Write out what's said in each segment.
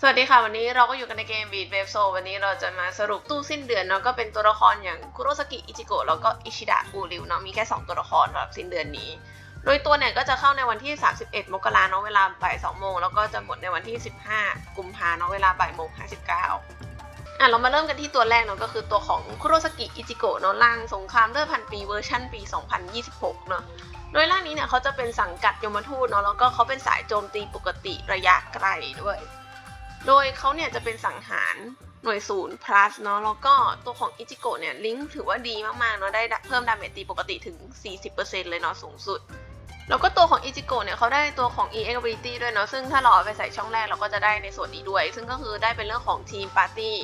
สวัสดีค่ะ วันนี้เราก็อยู่กันในเกม Beat Wave Soul วันนี้เราจะมาสรุปตู้สิ้นเดือนเนาะก็เป็นตัวละครอย่างคุโรสกิอิจิโกะแล้วก็อิชิดะอูริวเนาะมีแค่ 2 ตัวละครสำหรับสิ้นเดือนนี้ โดยตัวเนี่ยก็จะเข้าในวันที่ 31 มกราเนาะเวลาบ่าย2โมงแล้วก็จะหมดในวันที่ 15 กุมภาเนาะเวลาบ่ายโมง59อะเรามาเริ่มกันที่ตัวแรกเนาะก็คือตัวของคุโรสกิอิจิโกะเนาะร่างสงครามเลือดพันปีเวอร์ชันปี 2026 เนาะโดยร่างนี้เนี่ยเขาจะเป็นสังกัดยมทูตเนาะแล้วก็เขาเป็นสายโจมตีปกติระยะไกลด้วย โดยเขาเนี่ยจะเป็นสังหารหน่วยศูนย์ plus เนาะแล้วก็ตัวของอิจิโกะเนี่ยลิงก์ถือว่าดีมากๆเนาะได้เพิ่มดาเมจตีปกติถึง 40%เลยเนาะสูงสุด แล้วก็ตัวของอิจิโกะเนี่ยเขาได้ตัวของ EX ability ด้วยเนาะซึ่งถ้าเราเอาไปใส่ช่องแรกเราก็จะได้ในส่วนนี้ด้วย ซึ่งก็คือได้เป็นเรื่องของทีมปาร์ตี้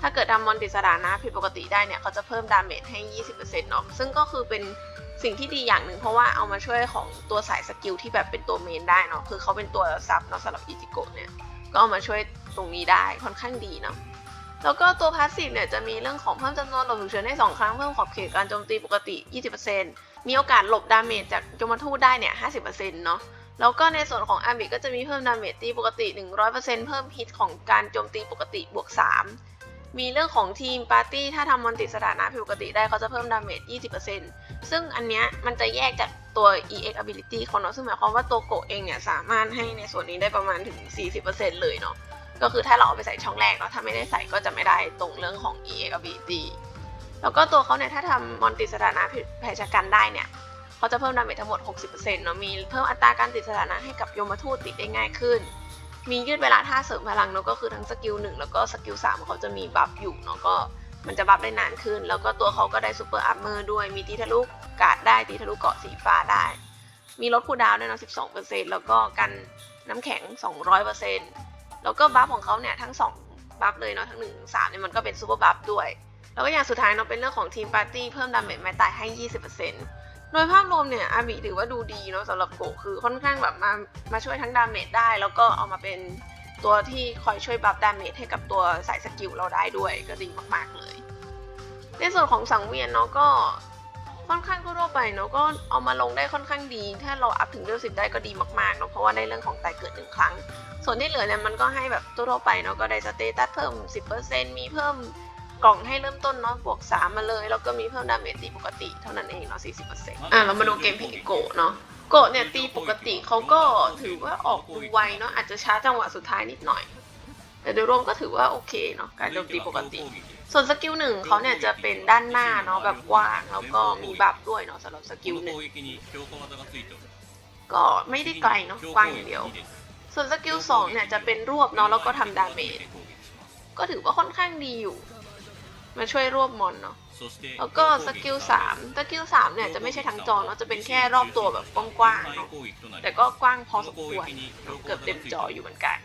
ถ้าเกิดทำมอนติสถานะผิดปกติได้เนี่ยเขาจะเพิ่มดาเมจให้ 20%เนาะซึ่งก็คือเป็นสิ่งที่ดีอย่างหนึ่งเพราะว่าเอามาช่วยของตัวสายสกิลที่แบบเป็นตัวเมนได้เนาะคือเขาเป็นตัวซับเนาะสำหรับอิจิโกะเนี่ยก็เอามาช่วย ตรงนี้ได้ค่อนข้างดีเนาะแล้วก็ตัวพาสซีฟเนี่ยจะมีเรื่องของเพิ่มจำนวนหลบฉุกเฉินให้ 2 ครั้งเพิ่มขอบเขตการโจมตีปกติ 20%มีโอกาสหลบดาเมจจากโจมทูตได้เนี่ย 50%เนาะแล้วก็ในส่วนของอาบิก็จะมีเพิ่มดาเมจตีปกติ 100%เพิ่มฮิตของการโจมตีปกติบวก 3 มีเรื่องของทีมปาร์ตี้ถ้าทำมอนติสถานะผิดปกติได้เขาจะเพิ่มดาเมจ 20%ซึ่งอันเนี้ยมันจะแยกจากตัว EX ability เขาเนาะซึ่งหมายความว่าตัวโกเองเนี่ยสามารถให้ในส่วนนี้ได้ประมาณถึง 40%เลยเนาะ ก็คือถ้าเราเอาไปใส่ช่องแรกเนาะถ้าไม่ได้ใส่ก็จะไม่ได้ตรงเรื่องของ EX ability แล้วก็ตัวเขาเนี่ยถ้าทำมอนติสถานะผิดแผลชะกันได้เนี่ยเขาจะเพิ่มดาเมจทั้งหมด 60%เนาะมีเพิ่มอัตราการติดสถานะให้กับโยมทูตติดได้ง่ายขึ้น มียืดเวลาท่าเสริมพลังเนาะก็คือทั้งสกิลหนึ่งแล้วก็สกิลสามเขาจะมีบัฟอยู่เนาะก็มันจะบัฟได้นานขึ้น แล้วก็ตัวเขาก็ได้ซูเปอร์อาร์เมอร์ด้วย มีตีทะลุกาดได้ตีทะลุเกาะสีฟ้าได้ มีลดคูดาวน์ด้วยเนาะ12%แล้วก็กันน้ำแข็ง 200% แล้วก็บัฟของเขาเนี่ยทั้ง2บัฟเลยเนาะทั้ง1นึ่งสามเนี่ยมันก็เป็นซูเปอร์บัฟด้วย แล้วก็อย่างสุดท้ายเนาะเป็นเรื่องของทีมปาร์ตี้เพิ่มดาเมจแม้ตายให้ 20%โดยภาพรวมเนี่ยอาบิถือว่าดูดีเนาะสำหรับโกคือค่อนข้างแบบมามาช่วยทั้งดาเมจได้ แล้วก็เอามาเป็นตัวที่คอยช่วยบัฟดาเมจให้กับตัวสายสกิลเราได้ด้วยก็ดีมากๆเลย ในส่วนของสังเวียนเนาะก็ ค่อนข้างทั่วๆไปเนาะก็เอามาลงได้ค่อนข้างดี ถ้าเราอัพถึงเลเวลสิบได้ก็ดีมากๆเนาะเพราะว่าได้เรื่องของตายเกิดหนึ่งครั้ง ส่วนที่เหลือเนี่ยมันก็ให้แบบทั่วๆไปเนาะก็ได้สเตตัสเพิ่ม 10%มีเพิ่มกล่องให้เริ่มต้นเนาะบวก 3 มาเลย แล้วก็มีเพิ่มดาเมจตีปกติเท่านั้นเองเนาะ40%อะเรามาดูเกมเพลย์โกะเนาะโกะเนี่ยตีปกติเขาก็ถือว่าออกดูไวเนาะอาจจะช้าจังหวะสุดท้ายนิดหน่อย แต่โดยรวมก็ถือว่าโอเคเนาะการโจมตีปกติ ส่วนสกิลหนึ่งเขาเนี่ยจะเป็นด้านหน้าเนาะแบบกว้างแล้วก็มีบัฟด้วยเนาะสำหรับสกิลหนึ่งก็ไม่ได้ไกลเนาะกว้างอย่างเดียว ส่วนสกิลสองเนี่ยจะเป็นรวบเนาะแล้วก็ทำดาเมจก็ถือว่าค่อนข้างดีอยู่ มาช่วยรวบมอนเนาะแล้วก็สกิลสามสกิลสามเนี่ยจะไม่ใช่ทั้งจอเนาะจะเป็นแค่รอบตัวแบบกว้างๆเนาะแต่ก็กว้างพอสมควรเกือบเต็มจออยู่เหมือนกัน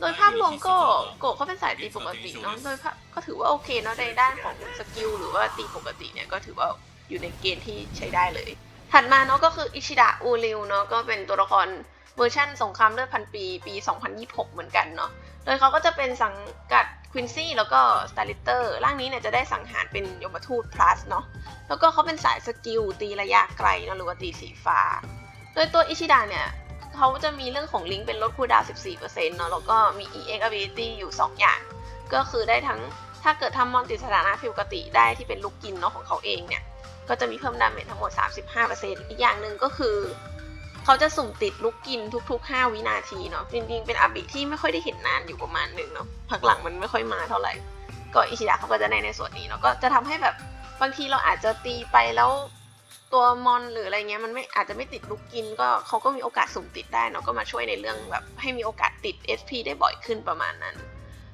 โดยภาพรวมก็โกะเขาเป็นสายตีปกติเนาะโดยภาพก็ถือว่าโอเคเนาะในด้านของสกิลหรือว่าตีปกติเนี่ยก็ถือว่าอยู่ในเกณฑ์ที่ใช้ได้เลย ถัดมาเนาะก็คืออิชิดะอูริวเนาะก็เป็นตัวละครเวอร์ชั่นสงครามเลือดพันปีปี 2026 เหมือนกันเนาะโดยเขาก็จะเป็นสังกัดควินซี่แล้วก็สตาลิเตอร์ร่างนี้เนี่ยจะได้สังหารเป็นยมทูต plus เนาะแล้วก็เขาเป็นสายสกิลตีระยะไกลเนาะหรือว่าตีสีฟ้า โดยตัวอิชิดะเนี่ย เขาจะมีเรื่องของลิงก์เป็นลดคูดาว14%เนาะแล้วก็มี EX ability อยู่ 2 อย่าง ก็คือได้ทั้งถ้าเกิดทำมอนติสถานะผิวปกติได้ที่เป็นลูกกินเนาะของเขาเองเนี่ย ก็จะมีเพิ่มดาเมจทั้งหมด 35%อีกอย่างหนึ่งก็คือ เขาจะสุ่มติดลูกกินทุก ๆ 5 วินาทีเนาะจริงๆ เป็นอาบิที่ไม่ค่อยได้เห็นนานอยู่ประมาณหนึ่งเนาะพักหลังมันไม่ค่อยมาเท่าไหร่ก็อิชิดะเขาก็จะในในส่วนนี้เนาะก็จะทำให้แบบบางทีเราอาจจะตีไปแล้ว ตัวมอนหรืออะไรเงี้ยมันไม่อาจจะไม่ติดลูกกินก็เขาก็มีโอกาสสุ่มติดได้เนาะก็มาช่วยในเรื่องแบบให้มีโอกาสติด SP ได้บ่อยขึ้นประมาณนั้น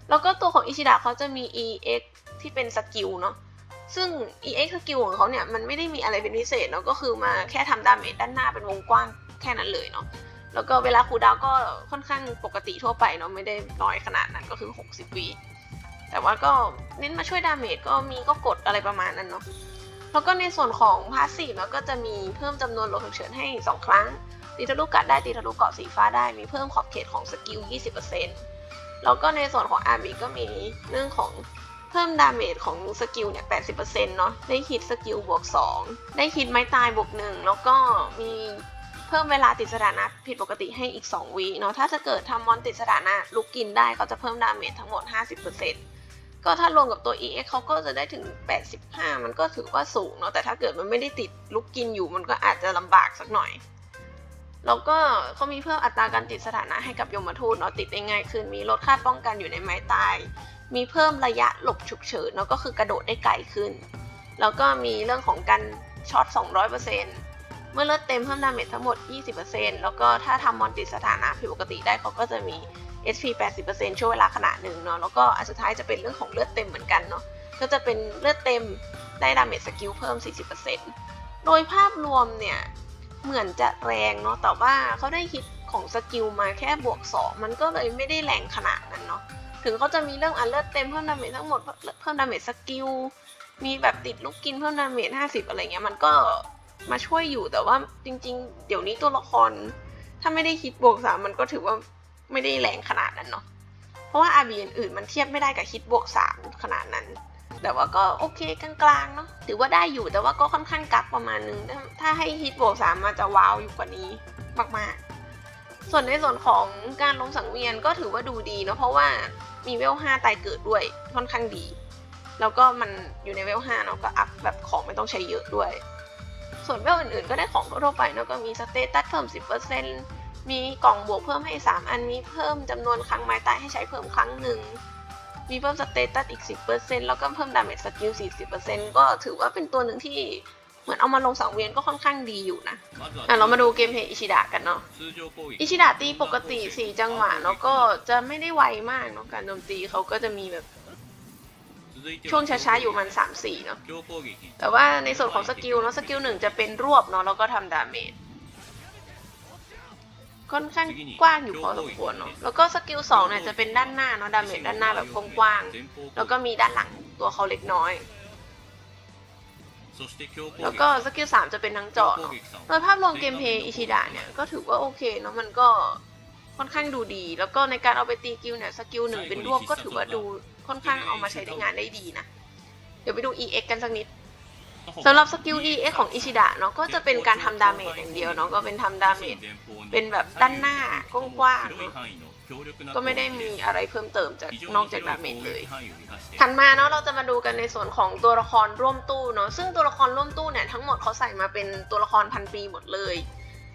แล้วก็ตัวของอิชิดะเขาจะมี EX ที่เป็นสกิลเนาะซึ่ง EX สกิลของเขาเนี่ยมันไม่ได้มีอะไรเป็นพิเศษเนาะก็คือมาแค่ทำดาเมจด้านหน้าเป็นวงกว้างแค่นั้นเลยเนาะแล้วก็เวลาคูดาวก็ค่อนข้างปกติทั่วไปเนาะไม่ได้น้อยขนาดนั้นก็คือ 60วิแต่ว่าก็เน้นมาช่วยดาเมจก็มีก็กดอะไรประมาณนั้นเนาะ แล้วก็ในส่วนของพาสซีฟเนาก็จะมีเพิ่มจำนวนโหลดฉุกเฉินให้ 2 ครั้ง ตีทะลุกัดได้ตีทะลุเกาะสีฟ้าได้มีเพิ่มขอบเขตของสกิล 20%แล้วก็ในส่วนของอาร์บีก็มีเรื่องของเพิ่มดาเมจของสกิลเนี่ย 80%เนาะ ได้ฮิตสกิลบวก 2 ได้ฮิตไม้ตายบวก 1 แล้วก็มีเพิ่มเวลาติดสถานะผิดปกติให้อีก 2 วิเนาะ ถ้าจะเกิดทำมอนติดสถานะลุกกินได้เขาจะเพิ่มดาเมจทั้งหมด 50% ก็ถ้ารวมกับตัว EX เขาก็จะได้ถึง 85 มันก็ถือว่าสูงเนาะแต่ถ้าเกิดมันไม่ได้ติดลุกกินอยู่มันก็อาจจะลำบากสักหน่อย แล้วก็เขามีเพิ่มอัตราการติดสถานะให้กับยมทูตเนาะติดได้ง่ายขึ้นมีลดค่าป้องกันอยู่ในไม้ตาย มีเพิ่มระยะหลบฉุกเฉินเนาะก็คือกระโดดได้ไกลขึ้น แล้วก็มีเรื่องของการช็อต 200%เมื่อเลือดเต็มเพิ่มดาเมจทั้งหมด 20%แล้วก็ถ้าทำมอนติดสถานะผิดปกติได้เขาก็จะมี HP 80%ช่วงเวลาขณะหนึ่งเนาะแล้วก็อันสุดท้ายจะเป็นเรื่องของเลือดเต็มเหมือนกันเนาะก็จะเป็นเลือดเต็มได้ดาเมจสกิลเพิ่ม 40%โดยภาพรวมเนี่ย เหมือนจะแรงเนาะแต่ว่าเขาได้ฮิตของสกิลมาแค่บวก 2 มันก็เลยไม่ได้แรงขนาดนั้นเนาะถึงเขาจะมีเรื่องอันเลือดเต็มเพิ่มดาเมจทั้งหมดเพิ่มดาเมจสกิลมีแบบติดลูกกินเพิ่มดาเมจ50 อะไรเงี้ยมันก็มาช่วยอยู่แต่ว่าจริง ๆ เดี๋ยวนี้ตัวละคร ถ้าไม่ได้ฮิตบวก3มันก็ถือว่า ไม่ได้แรงขนาดนั้นเนาะ เพราะว่า RB อื่นๆมันเทียบไม่ได้กับฮิตบวก 3 ขนาดนั้น แต่ว่าก็โอเคกลางๆเนาะ ถือว่าได้อยู่แต่ว่าก็ค่อนข้างกักประมาณนึง ถ้าให้ฮิตบวก 3 มาจะว้าวอยู่กว่านี้มากๆ ส่วนในส่วนของการลงสังเวียนก็ถือว่าดูดีเนาะเพราะว่ามีเวล 5 ตายเกิดด้วยค่อนข้างดี แล้วก็มันอยู่ในเวล 5 เนาะก็อัพแบบของไม่ต้องใช้เยอะด้วย ส่วนเวลอื่นๆก็ได้ของทั่วไปเนาะก็มีสเตตัสเพิ่ม 10% มีกล่องบวกเพิ่มให้ 3 อัน มีเพิ่มจำนวนครั้งไม้ตายให้ใช้เพิ่มครั้งหนึ่ง มีเพิ่มสเตตัสอีก 10%แล้วก็เพิ่มดาเมจสกิล 40%ก็ถือว่าเป็นตัวหนึ่งที่เหมือนเอามาลงสังเวียนก็ค่อนข้างดีอยู่นะ อะเรามาดูเกมเพย์อิชิดะกันเนาะ อิชิดะตีปกติ 4 จังหวะเนาะก็จะไม่ได้ไวมากเนาะการโจมตีเขาก็จะมีแบบช่วงช้าๆอยู่มัน3-4เนาะ แต่ว่าในส่วนของสกิลเนาะสกิลหนึ่งจะเป็นรวบเนาะแล้วก็ทำดาเมจ ค่อนข้างกว้างอยู่พอสมควรเนาะแล้วก็สกิลสองเนี่ยจะเป็นด้านหน้าเนาะดาเมจด้านหน้าแบบกว้างๆแล้วก็มีด้านหลังตัวเขาเล็กน้อย แล้วก็สกิลสามจะเป็นทั้งจอเนาะโดยภาพรวมเกมเพลย์อิชิดะเนี่ยก็ถือว่าโอเคเนาะมันก็ค่อนข้างดูดี แล้วก็ในการเอาไปตีกิลเนี่ยสกิลหนึ่งเป็นรวบก็ถือว่าดูค่อนข้างเอามาใช้ได้งานได้ดีนะ เดี๋ยวไปดู EX กันสักนิด สำหรับสกิล EX ของอิชิดะเนาะก็จะเป็นการทำดาเมจอย่างเดียวเนาะก็เป็นทำดาเมจเป็นแบบด้านหน้ากว้างๆเนาะก็ไม่ได้มีอะไรเพิ่มเติมจากนอกจากดาเมจเลยถัดมาเนาะเราจะมาดูกันในส่วนของตัวละครร่วมตู้เนาะซึ่งตัวละครร่วมตู้เนี่ยทั้งหมดเขาใส่มาเป็นตัวละครพันปีหมดเลย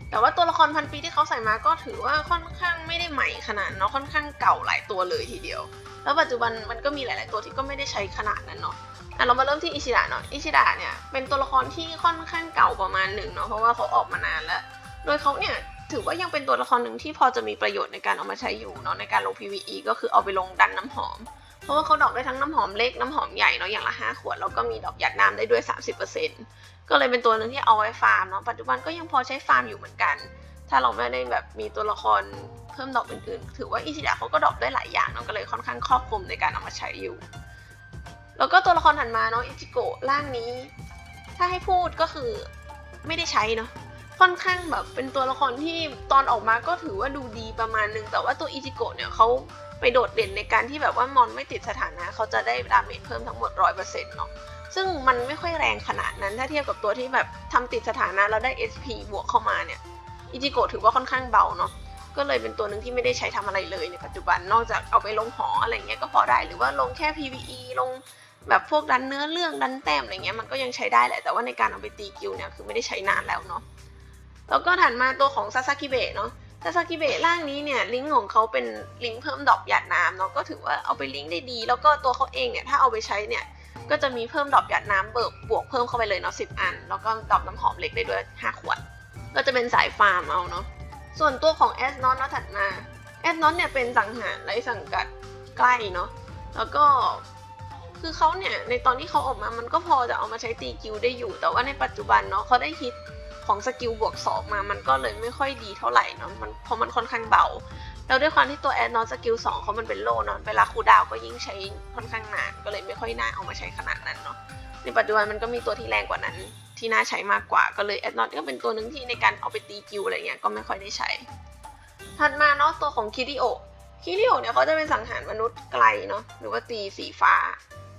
แต่ว่าตัวละครพันปีที่เขาใส่มาก็ถือว่าค่อนข้างไม่ได้ใหม่ขนาดเนาะค่อนข้างเก่าหลายตัวเลยทีเดียว แล้วปัจจุบันมันก็มีหลาย ๆ ตัวที่ก็ไม่ได้ใช้ขนาดนั้นเนาะ อะเรามาเริ่มที่อิชิดะเนาะอิชิดะเนี่ยเป็นตัวละครที่ค่อนข้างเก่าประมาณหนึ่งเนาะเพราะว่าเขาออกมานานแล้ว โดยเขาเนี่ยถือว่ายังเป็นตัวละครหนึ่งที่พอจะมีประโยชน์ในการเอามาใช้อยู่เนาะในการลง PVE ก็คือเอาไปลงดันน้ำหอม เพราะว่าเขาดอกได้ทั้งน้ำหอมเล็กน้ำหอมใหญ่เนาะอย่างละ5ขวดแล้วก็มีดอกหยาดน้ำได้ด้วย 30%ก็เลยเป็นตัวหนึ่งที่เอาไว้ฟาร์มเนาะปัจจุบันก็ยังพอใช้ฟาร์มอยู่เหมือนกัน ถ้าเราไม่ได้แบบมีตัวละครเพิ่มดอกอื่นๆ ถือว่าอิชิดะเขาก็ดอกได้หลายอย่างเนาะก็เลยค่อนข้างครอบคลุมในการเอามาใช้อยู่ แล้วก็ตัวละครถัดมาเนาะอิจิโกะร่างนี้ ถ้าให้พูดก็คือไม่ได้ใช้เนาะค่อนข้างแบบเป็นตัวละครที่ตอนออกมาก็ถือว่าดูดีประมาณนึงแต่ว่าตัวอิจิโกะเนี่ยเขาไปโดดเด่นในการที่แบบว่ามอนไม่ติดสถานะเขาจะได้ดาเมจเพิ่มทั้งหมด100%เปอร์เซ็นต์เนาะซึ่งมันไม่ค่อยแรงขนาดนั้นถ้าเทียบกับตัวที่แบบทำติดสถานะแล้วได้ SP บวกเข้ามาเนี่ยอิจิโกะถือว่าค่อนข้างเบาเนาะ ก็เลยเป็นตัวหนึ่งที่ไม่ได้ใช้ทำอะไรเลยในปัจจุบันนอกจากเอาไปลงหออะไรเงี้ยก็พอได้หรือว่าลงแค่ PVE ลงแบบพวกดันเนื้อเรื่องดันแต้มอะไรเงี้ยมันก็ยังใช้ได้แหละแต่ว่าในการเอาไปตีกิลเนี่ยคือไม่ได้ใช้นานแล้วเนาะแล้วก็ถัดมาตัวของซาซากิเบะเนาะซาซากิเบะร่างนี้เนี่ยลิงก์ของเขาเป็นลิงก์เพิ่มดอกหยาดน้ำเนาะก็ถือว่าเอาไปลิงก์ได้ดี แล้วก็ตัวเขาเองเนี่ยถ้าเอาไปใช้เนี่ยก็จะมีเพิ่มดอกหยาดน้ำเบิกบวกเพิ่มเข้าไปเลยเนาะสิอัน แล้วก็ดอกน้ำหอมเล็กได้ด้วย5ขวด ก็จะเป็นสายฟาร์มเอาเนาะ ส่วนตัวของแอสนอตเนาะถัดมาแอสนอตเนี่ยเป็นสังหารไร้สังกัดใกล้เนาะแล้วก็คือเขาเนี่ยในตอนที่เขาออกมามันก็พอจะเอามาใช้ตีกิลได้อยู่ แต่ว่าในปัจจุบันเนาะเขาได้ฮิตของสกิลบวกสองมา มันก็เลยไม่ค่อยดีเท่าไหร่เนาะมันเพราะมันค่อนข้างเบา แล้วด้วยความที่ตัวแอดนอตสกิลสองเขามันเป็นโลเนาะเวลาคูดาวก็ยิ่งใช้ค่อนข้างนานก็เลยไม่ค่อยน่าเอามาใช้ขนาดนั้นเนาะในปัจจุบันมันก็มีตัวที่แรงกว่านั้น ที่น่าใช้มากกว่าก็เลยแอดนอตก็เป็นตัวหนึ่งที่ในการเอาไปตีกิลอะไรเงี้ยก็ไม่ค่อยได้ใช้ ถัดมาเนาะตัวของคิริโอคิริโอเนี่ยเขาจะเป็นสังหารมนุษย์ไกลเนาะหรือว่าตีสีฟ้า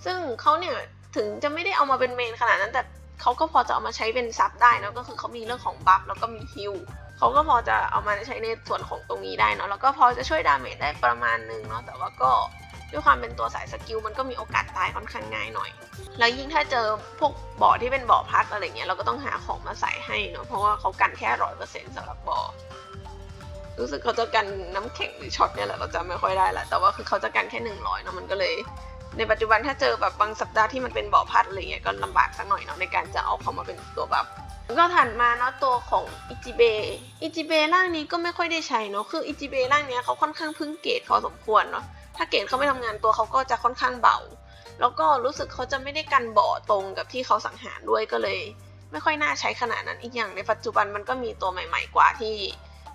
ซึ่งเขาเนี่ยถึงจะไม่ได้เอามาเป็นเมนขนาดนั้นแต่เขาก็พอจะเอามาใช้เป็นซับได้เนะก็คือเขามีเรื่องของบัฟแล้วก็มีฮิลเขาก็พอจะเอามาใช้ในส่วนของตรงนี้ได้เนาะแล้วก็พอจะช่วยดาเมจได้ประมาณนึงเนาะแต่ว่าก็ ด้วยความเป็นตัวสายสกิลมันก็มีโอกาสตายค่อนข้างง่ายหน่อย แล้วยิ่งถ้าเจอพวกบ่อที่เป็นบ่อพัดอะไรเงี้ยเราก็ต้องหาของมาใส่ให้เนาะเพราะว่าเขากันแค่ร้อยเปอร์เซ็นต์สำหรับบ่อรู้สึกเขาจะกันน้ำแข็งหรือช็อตเนี่ยแหละเราจำไม่ค่อยได้แหละแต่ว่าคือเขาจะกันแค่หนึ่งร้อยเนาะมันก็เลย ในปัจจุบันถ้าเจอแบบบางสัปดาห์ที่มันเป็นบ่อพัดอะไรเงี้ยก็ลำบากสักหน่อยเนาะในการจะเอาเขามาเป็นตัวบัฟก็ถัดมาเนาะตัวของอิจิเบอิจิเบร่างนี้ก็ไม่ค่อยได้ใช้เนาะคืออิจิเบร่างเนี้ยเขาค่อนข้างพึ่งเกรดพอสมควรเนาะ ถ้าเกรดเขาไม่ทำงานตัวเขาก็จะค่อนข้างเบา แล้วก็รู้สึกเขาจะไม่ได้กันบ่อตรงกับที่เขาสังหารด้วยก็เลย ไม่ค่อยน่าใช้ขนาดนั้นอีกอย่างในปัจจุบันมันก็มีตัวใหม่ ๆ กว่าที่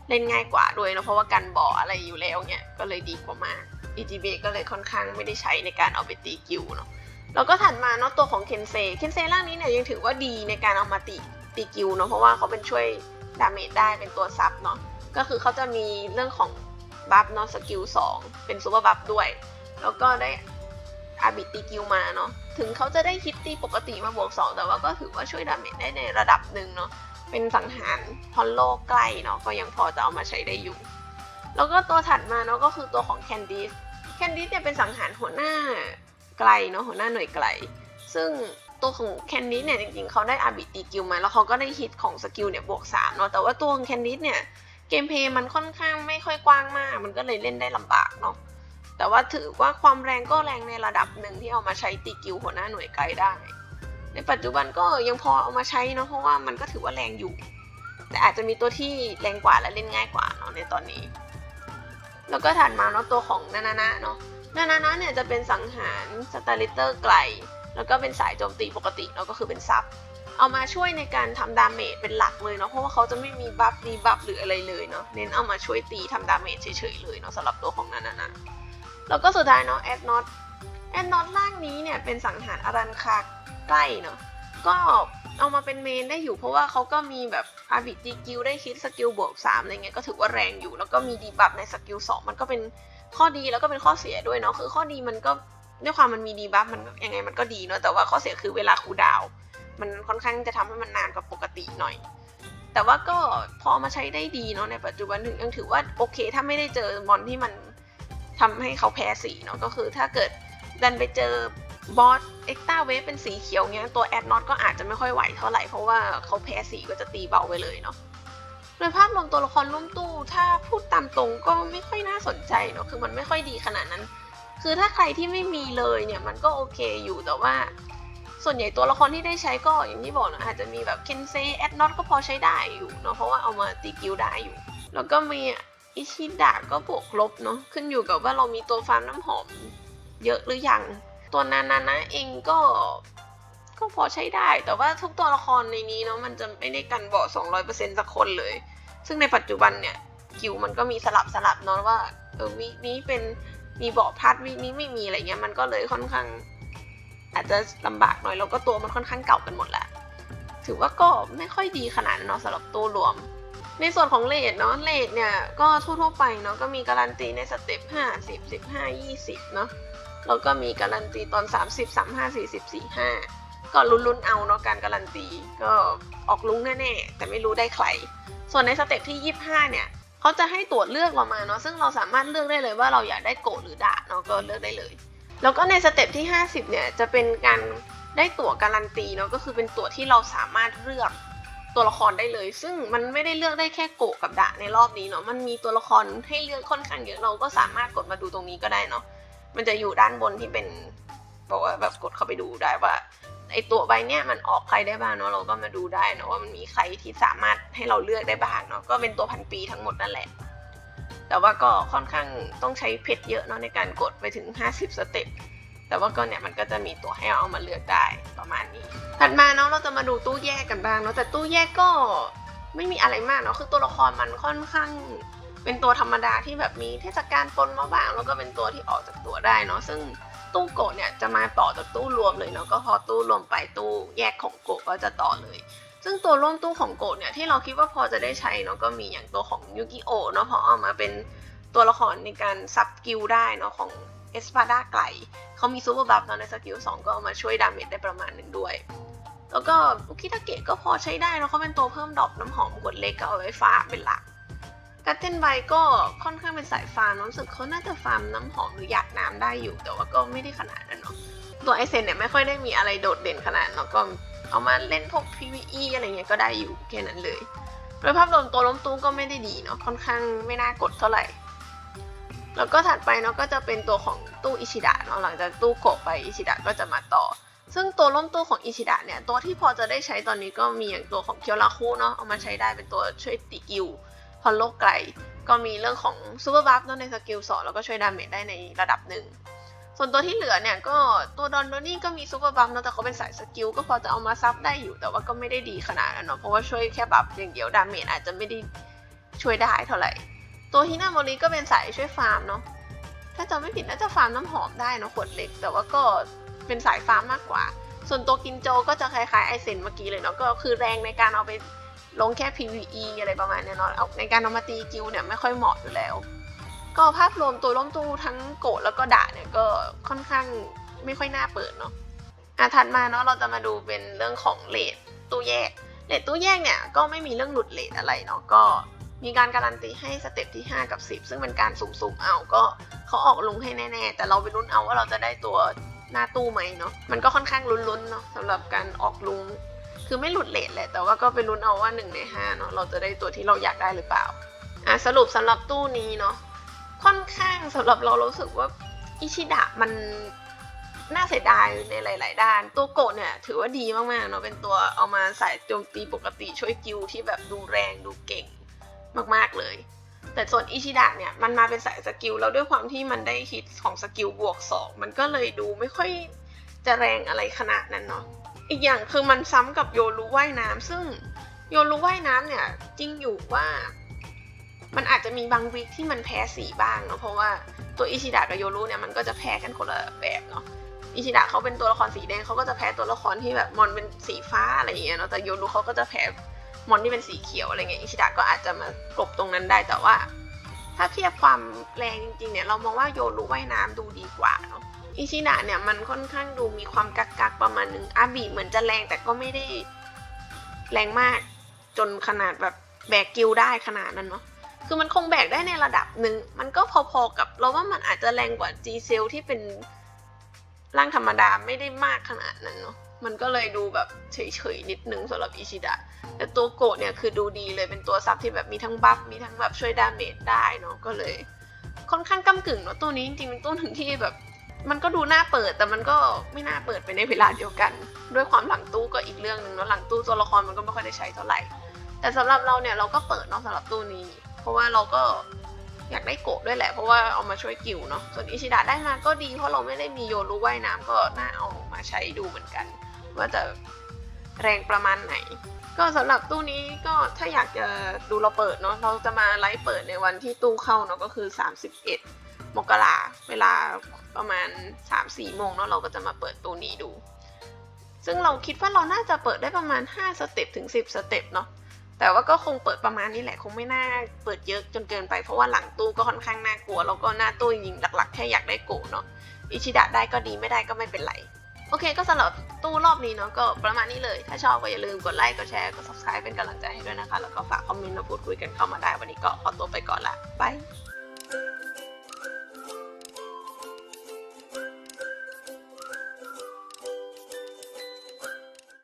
เล่นง่ายกว่าด้วยเนะเพราะว่ากันบ่ออะไรอยู่แล้วเนี่ยก็เลยดีกว่ามาก EGB ก็เลยค่อนข้างไม่ได้ใช้ในการเอาไปตีกิวเนาะแล้วก็ถัดมาเนาะตัวของเคนเซเคนเซร่างนี้เนี่ยยังถือว่าดีในการเอามาตีตีกิวเนาะเพราะว่าเขาเป็นช่วยดาเมจได้เป็นตัวซับเนาะก็คือเขาจะมีเรื่องของ บัฟเนาะสกิล2เป็นซูเปอร์บัฟด้วย แล้วก็ได้อาบิตีกิวมาเนาะถึงเขาจะได้ฮิตตีปกติมาบวก 2 แต่ว่าก็ถือว่าช่วยดาเมจได้ในระดับหนึ่งเนาะเป็นสังหารฮอลโลใกล้เนาะก็ยังพอจะเอามาใช้ได้อยู่ แล้วก็ตัวถัดมาเนาะก็คือตัวของแคนดิสแคนดิสเนี่ยเป็นสังหารหัวหน้าไกลเนาะหัวหน้าหน่วยไกล ซึ่งตัวของแคนดิสเนี่ยจริงๆเขาได้อาบิตีกิวมาแล้วเขาก็ได้ฮิตของสกิลเนี่ยบวก3เนาะแต่ว่าตัวของแคนดิสเนี่ย เกมเพย์มันค่อนข้างไม่ค่อยกว้างมาก มันก็เลยเล่นได้ลำบากเนาะแต่ว่าถือว่าความแรงก็แรงในระดับหนึ่งที่เอามาใช้ตีกิวหัวหน้าหน่วยไกลได้ ในปัจจุบันก็ยังพอเอามาใช้เนาะเพราะว่ามันก็ถือว่าแรงอยู่ แต่อาจจะมีตัวที่แรงกว่าและเล่นง่ายกว่าเนาะในตอนนี้ แล้วก็ถัดมาเนาะตัวของนานานะเนาะนานานะเนี่ยจะเป็นสังหารสตาริเตอร์ไกล แล้วก็เป็นสายโจมตีปกติเนาะก็คือเป็นซับ เอามาช่วยในการทำดาเมจเป็นหลักเลยเนาะเพราะว่าเขาจะไม่มีบัฟดีบัฟหรืออะไรเลยเนาะเน้นเอามาช่วยตีทำดาเมจเฉยๆเลยเนาะสำหรับตัวของนานานะแล้วก็สุดท้ายเนาะแอดนอตแอดนอตล่างนี้เนี่ยเป็นสังหารอารันคาใกล้เนาะก็เอามาเป็นเมนได้อยู่เพราะว่าเขาก็มีแบบอาบิจีกิลได้คิดสกิลบวก3อะไรเงี้ยก็ถือว่าแรงอยู่ แล้วก็มีดีบัฟในสกิล2มันก็เป็นข้อดีแล้วก็เป็นข้อเสียด้วยเนาะคือข้อดีมันก็ด้วยความมันมีดีบัฟมันยังไงมันก็ดีเนาะแต่ว่าข้อเสียคือเวลาคูดาวน์ มันค่อนข้างจะทำให้มันนานกว่าปกติหน่อย แต่ว่าก็พอมาใช้ได้ดีเนาะในปัจจุบันถึงยังถือว่าโอเค ถ้าไม่ได้เจอมอนที่มันทำให้เขาแพ้สีเนาะก็คือถ้าเกิดดันไปเจอบอสเอ็กต้าเวฟเป็นสีเขียวเงี้ยตัวแอดนอตก็อาจจะไม่ค่อยไหวเท่าไหร่เพราะว่าเขาแพ้สีก็จะตีเบาไปเลยเนาะโดยภาพรวมตัวละครร่วมตู้ถ้าพูดตามตรงก็ไม่ค่อยน่าสนใจเนาะคือมันไม่ค่อยดีขนาดนั้น คือถ้าใครที่ไม่มีเลยเนี่ยมันก็โอเคอยู่แต่ว่า ส่วนใหญ่ตัวละครที่ได้ใช้ก็อย่างที่บอกนะอาจจะมีแบบเคนเซแอดนอตก็พอใช้ได้อยู่เนาะเพราะว่าเอามาตีกิลได้อยู่ แล้วก็มีอิชิดะก็บวกลบเนาะขึ้นอยู่กับว่าเรามีตัวฟาร์มน้ำหอมเยอะหรือยัง ตัวนานานะเองก็ก็พอใช้ได้ แต่ว่าทุกตัวละครในนี้เนาะมันจะไม่ได้กันเบาะ200%สักคนเลย ซึ่งในปัจจุบันเนี่ยกิวมันก็มีสลับสลับเนาะว่าเออวีนี้เป็นมีเบาะพัดวีนี้ไม่มีอะไรเงี้ยมันก็เลยค่อนข้าง อาจจะลำบากหน่อยแล้วก็ตัวมันค่อนข้างเก่ากันหมดแหละถือว่าก็ไม่ค่อยดีขนาดนั้นเนาะสำหรับตัวรวม ในส่วนของเลทเนาะเลทเนี่ยก็ทั่วๆไปเนาะก็มีการันตีในสเต็ป50 15 20เนาะแล้วก็มีการันตีตอน 30 35 40 45 ก็ลุ้นๆเอาเนาะการการันตีก็ออกลุ้งแน่ๆแต่ไม่รู้ได้ใคร ส่วนในสเต็ปที่ 25 เนี่ยเขาจะให้ตรวจเลือกเรามาเนาะซึ่งเราสามารถเลือกได้เลยว่าเราอยากได้โกหรือดาเนาะก็เลือกได้เลย แล้วก็ในสเต็ปที่ 50 เนี่ยจะเป็นการได้ตั๋วการันตีเนาะก็คือเป็นตั๋วที่เราสามารถเลือกตัวละครได้เลย ซึ่งมันไม่ได้เลือกได้แค่โกะกับดะในรอบนี้เนาะมันมีตัวละครให้เลือกค่อนข้างเยอะเราก็สามารถกดมาดูตรงนี้ก็ได้เนาะมันจะอยู่ด้านบนที่เป็นบอกว่าแบบกดเข้าไปดูได้ว่าไอตัวใบเนี้ยมันออกใครได้บ้างเนาะเราก็มาดูได้เนาะว่ามันมีใครที่สามารถให้เราเลือกได้บ้างเนาะก็เป็นตัวพันปีทั้งหมดนั่นแหละ แต่ว่าก็ค่อนข้างต้องใช้เพชรเยอะเนาะในการกดไปถึง 50 สเต็ป แต่ว่าก็เนี่ยมันก็จะมีตัวให้เอามาเลือกได้ประมาณนี้ ถัดมาเนาะเราจะมาดูตู้แยกกันบ้างเนาะแต่ตู้แยกก็ไม่มีอะไรมากเนาะคือตัวละครมันค่อนข้างเป็นตัวธรรมดาที่แบบมีเทศกาลปนมาบ้าง แล้วก็เป็นตัวที่ออกจากตัวได้เนาะซึ่งตู้โกะเนี่ยจะมาต่อจากตู้รวมเลยเนาะก็พอตู้รวมไปตู้แยกของโกะก็จะต่อเลย ซึ่งตัวร่วมตู้ของโกะเนี่ยที่เราคิดว่าพอจะได้ใช้เนาะก็มีอย่างตัวของยูกิโอเนาะพอเอามาเป็นตัวละครในการซับสกิลได้เนาะของเอสปาดาไกลเขามีซูเปอร์บัฟเนาะในสกิล2ก็เอามาช่วยดาเมจได้ประมาณหนึ่งด้วย แล้วก็อุคิทาเกะก็พอใช้ได้เนอะเขาเป็นตัวเพิ่มดอกน้ำหอมกดเล็กก็เอาไว้ฟาเป็นหลักกัตเทนไบก็ค่อนข้างเป็นสายฟาร์มรู้สึกเขาน่าจะฟาร์มน้ำหอมหรือหยาดน้ำได้อยู่ แต่ว่าก็ไม่ได้ขนาดนั้นเนาะตัวไอเซนเนี่ยไม่ค่อยได้มีอะไรโดดเด่นขนาดเนาะก็ เอามาเล่นพวก PVE อะไรเงี้ยก็ได้อยู่แค่นั้นเลย โดยภาพรวมตัวล้มตู้ก็ไม่ได้ดีเนาะค่อนข้างไม่น่ากดเท่าไหร่ แล้วก็ถัดไปเนาะก็จะเป็นตัวของตู้อิชิดะเนาะหลังจากตู้โกะไปอิชิดะก็จะมาต่อ ซึ่งตัวล้มตู้ของอิชิดะเนี่ยตัวที่พอจะได้ใช้ตอนนี้ก็มีอย่างตัวของเคียวราคุเนาะเอามาใช้ได้เป็นตัวช่วยติกิวพอโลกไกลก็มีเรื่องของซูเปอร์บัฟเนาะในสกิลสองแล้วก็ช่วยดาเมจได้ในระดับหนึ่ง ส่วนตัวที่เหลือเนี่ยก็ตัวดอนโดนี่ก็มีซูเปอร์บัฟเนาะแต่เขาเป็นสายสกิลก็พอจะเอามาซับได้อยู่แต่ว่าก็ไม่ได้ดีขนาดนั้นเนาะเพราะว่าช่วยแค่บัฟอย่างเดียวดาเมจอาจจะไม่ได้ช่วยได้เท่าไหร่ ตัวฮินาโมริก็เป็นสายช่วยฟาร์มเนาะถ้าจำไม่ผิดน่าจะฟาร์มน้ำหอมได้เนอะขวดเล็ก แต่ว่าก็เป็นสายฟาร์มมากกว่า ส่วนตัวกินโจก็จะคล้ายๆไอเซนเมื่อกี้เลยเนาะก็คือแรงในการเอาไปลงแค่ PVE อะไรประมาณเนี้ยเนาะในการเอามาตีกิลเนี่ยไม่ค่อยเหมาะอยู่แล้ว ก็ภาพรวมตัวล้มตู้ทั้งโกะแล้วก็ดะเนี่ยก็ค่อนข้างไม่ค่อยน่าเปิดเนาะอะถัดมาเนาะเราจะมาดูเป็นเรื่องของเลทตู้แยกเลทตู้แยกเนี่ยก็ไม่มีเรื่องหลุดเลทอะไรเนาะก็มีการการันตีให้สเต็ปที่ 5 กับ 10 ซึ่งเป็นการสุ่มๆเอาก็เขาออกลุงให้แน่ๆ แต่เราไปลุ้นเอาว่าเราจะได้ตัวหน้าตู้ไหมเนาะมันก็ค่อนข้างลุ้นๆเนาะสำหรับการออกลุงคือไม่หลุดเลทแหละแต่ว่าก็ไปลุ้นเอาว่า 1 ใน5เนาะเราจะได้ตัวที่เราอยากได้หรือเปล่าอะสรุปสำหรับตู้นี้เนาะ ค่อนข้างสำหรับเรารู้สึกว่าอิชิดะมันน่าเสียดายในหลาย ๆ ด้าน ตัวโกะเนี่ย ถือว่าดีมากๆเนาะเป็นตัวเอามาใส่โจมตีปกติช่วยกิลที่แบบดูแรงดูเก่งมากๆเลย แต่ส่วนอิชิดะเนี่ย มันมาเป็นสายสกิลแล้วด้วยความที่มันได้ฮิตของสกิลบวก 2 มันก็เลยดูไม่ค่อยจะแรงอะไรขนาดนั้นเนาะอีกอย่างคือมันซ้ำกับโยรุว่ายน้ำซึ่งโยรุว่ายน้ำเนี่ยจริงอยู่ว่า มันอาจจะมีบางวิกที่มันแพ้สีบ้างเนาะเพราะว่าตัวอิชิดะกับโยรุเนี่ยมันก็จะแพ้กันคนละแบบเนาะอิชิดะเขาเป็นตัวละครสีแดงเขาก็จะแพ้ตัวละครที่แบบมอนเป็นสีฟ้าอะไรอย่างเงี้ยเนาะแต่โยรุเขาก็จะแพ้มอนที่เป็นสีเขียวอะไรเงี้ยอิชิดะก็อาจจะมากลบตรงนั้นได้แต่ว่า ถ้าเทียบความแรงจริงๆเนี่ยเรามองว่าโยรุว่ายน้ำดูดีกว่าเนาะอิชิดะเนี่ยมันค่อนข้างดูมีความกักกักประมาณนึงอาบีเหมือนจะแรงแต่ก็ไม่ได้แรงมากจนขนาดแบบแบกกิลได้ขนาดนั้นเนาะ คือมันคงแบกได้ในระดับหนึ่ง มันก็พอๆกับเราว่ามันอาจจะแรงกว่า G c e l ที่เป็นร่างธรรมดาไม่ได้มากขนาดนั้นเนาะ มันก็เลยดูแบบเฉยๆนิดนึงสำหรับอิชิดะ แต่ตัวโกะเนี่ยคือดูดีเลยเป็นตัวซับที่แบบมีทั้งบัฟมีทั้งแบบช่วยดาเมจได้เนาะ ก็เลย ค่อนข้างก้ากึ่งเนาะตัวนี้จริงๆเป็นตัวหนึ่งที่แบบ มันก็ดูน่าเปิดแต่มันก็ไม่น่าเปิดไปในเวลาเดียวกัน ด้วยความหลังตู้ก็อีกเรื่องหนึ่งเนาะหลังตู้ตัวละครมันก็ไม่ค่อยได้ใช้เท่าไหร่ แต่สำหรับเราเนี่ยเราก็เปิดเนาะสำหรับตู้นี้ ราะว่าเราก็อยากได้โกะด้วยแหละ เพราะว่าเอามาช่วยกิวเนาะส่วนอิชิดะได้มาก็ดี เพราะเราไม่ได้มีโยรุว่ายน้ำก็น่าเอามาใช้ดูเหมือนกัน ว่าจะแรงประมาณไหน ก็สำหรับตู้นี้ก็ถ้าอยากจะดูเราเปิดเนาะเราจะมาไลฟ์เปิดในวันที่ตู้เข้าเนาะก็คือ 31 มกราเวลาประมาณ 3-4โมงเนาะเราก็จะมาเปิดตู้นี้ดู ซึ่งเราคิดว่าเราน่าจะเปิดได้ประมาณ 5 สเต็ปถึง 10 สเต็ปเนาะ แต่ว่าก็คงเปิดประมาณนี้แหละ คงไม่น่าเปิดเยอะจนเกินไป เพราะว่าหลังตู้ก็ค่อนข้างน่ากลัว แล้วก็หน้าตู้จริงๆหลักๆ แค่อยากได้โกเนาะ อิชิดะได้ก็ดีไม่ได้ก็ไม่เป็นไร โอเค ก็สำหรับตู้รอบนี้เนาะก็ประมาณนี้เลย ถ้าชอบก็อย่าลืมกดไลค์ กดแชร์ กด subscribe เป็นกำลังใจให้ด้วยนะคะ แล้วก็ฝากคอมเมนต์มาพูดคุยกันเข้ามาได้ วันนี้ก็ขอตัวไปก่อนละบาย